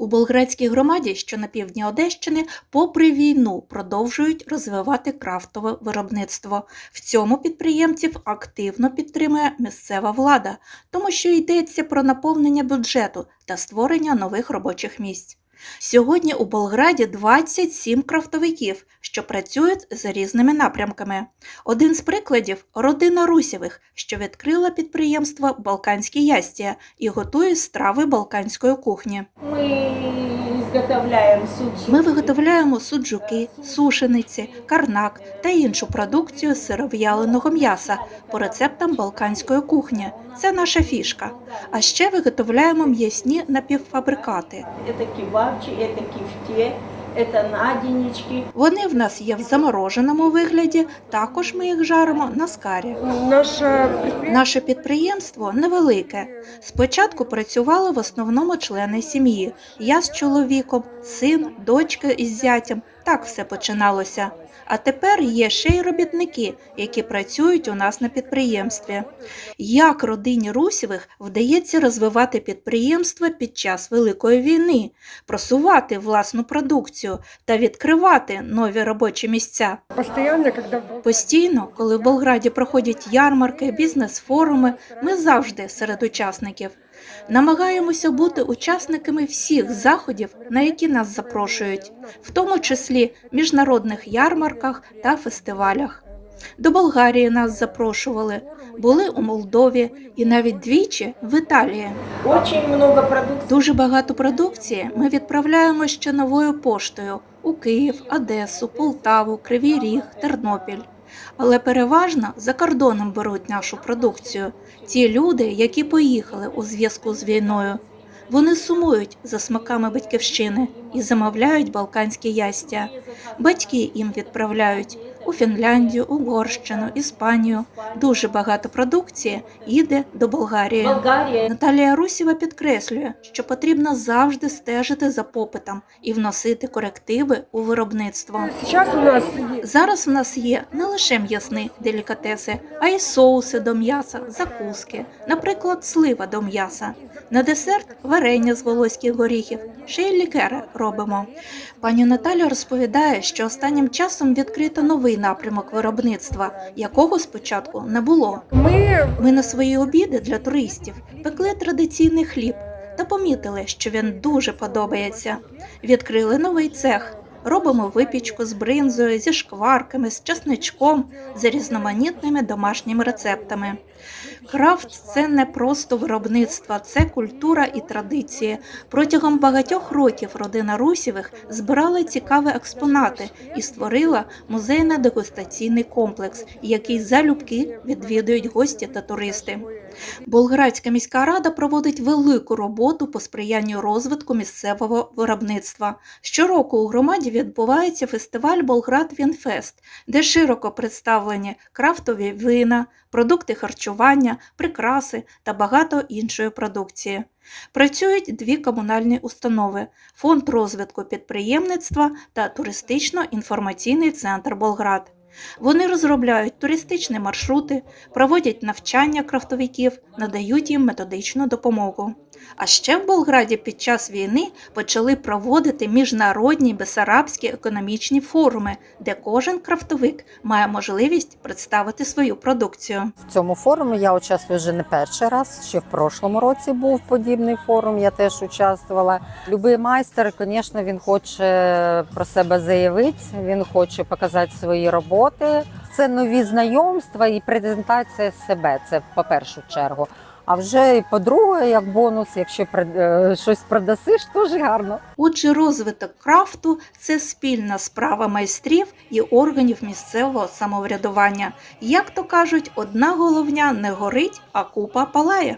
У Болградській громаді, що на півдні Одещини, попри війну продовжують розвивати крафтове виробництво. В цьому підприємців активно підтримує місцева влада, тому що йдеться про наповнення бюджету та створення нових робочих місць. Сьогодні у Болграді 27 крафтовиків, що працюють за різними напрямками. Один з прикладів родина Русєвих, що відкрила підприємство Балканські ястія і готує страви балканської кухні. Суджуки. Ми виготовляємо суджуки, сушениці, карнак та іншу продукцію з сиров'яленого м'яса по рецептам балканської кухні. Це наша фішка. А ще виготовляємо м'ясні напівфабрикати. Это кебабчи, це кифте, это наденечки. Вони в нас є в замороженому вигляді, також ми їх жаримо на скарі. Наше підприємство невелике. Спочатку працювали в основному члени сім'ї. Я з чоловіком, син, дочка із зятям. Так все починалося. А тепер є ще й робітники, які працюють у нас на підприємстві. Як родині Русєвих вдається розвивати підприємство під час Великої війни, просувати власну продукцію та відкривати нові робочі місця? Постійно, коли в Болграді проходять ярмарки, бізнес-форуми, ми завжди серед учасників. Намагаємося бути учасниками всіх заходів, на які нас запрошують, в тому числі міжнародних ярмарках та фестивалях. До Болгарії нас запрошували, були у Молдові і навіть двічі в Італії. Дуже багато продукції ми відправляємо ще новою поштою у Київ, Одесу, Полтаву, Кривий Ріг, Тернопіль. Але переважно за кордоном беруть нашу продукцію ті люди, які поїхали у зв'язку з війною. Вони сумують за смаками батьківщини і замовляють балканські ястя. Батьки їм відправляють у Фінляндію, Угорщину, Іспанію. Дуже багато продукції їде до Болгарії. Болгария. Наталія Русєва підкреслює, що потрібно завжди стежити за попитом і вносити корективи у виробництво. зараз у нас є Зараз в нас є не лише м'ясні делікатеси, а й соуси до м'яса, закуски, наприклад, слива до м'яса. На десерт варення з волоських горіхів, ще й лікери робимо. Пані Наталя розповідає, що останнім часом відкрито новий напрямок виробництва, якого спочатку не було. ми Ми на свої обіди для туристів пекли традиційний хліб та помітили, що він дуже подобається. Відкрили новий цех. Робимо випічку з бринзою, зі шкварками, з часничком, з різноманітними домашніми рецептами. Крафт це не просто виробництво, це культура і традиції. Протягом багатьох років родина Русєвих збирала цікаві експонати і створила музейно-дегустаційний комплекс, який залюбки відвідують гості та туристи. Болградська міська рада проводить велику роботу по сприянню розвитку місцевого виробництва. Щороку у громаді відбувається фестиваль Болград Вінфест, де широко представлені крафтові вина, продукти харчування, прикраси та багато іншої продукції. Працюють дві комунальні установи: Фонд розвитку підприємництва та туристично-інформаційний центр Болград. Вони розробляють туристичні маршрути, проводять навчання крафтовиків, надають їм методичну допомогу. А ще в Болграді під час війни почали проводити міжнародні бесарабські економічні форуми, де кожен крафтовик має можливість представити свою продукцію. В цьому форумі я участвую вже не перший раз. Ще в прошлому році був подібний форум. Я теж участвувала. Любий майстер, звісно, він хоче про себе заявити. Він хоче показати свої роботи. Це нові знайомства і презентація себе. Це по першу чергу. А вже і по-друге, як бонус, якщо е, щось продасиш, теж гарно. Отже, розвиток крафту це спільна справа майстрів і органів місцевого самоврядування. Як то кажуть, одна головня не горить, а купа палає.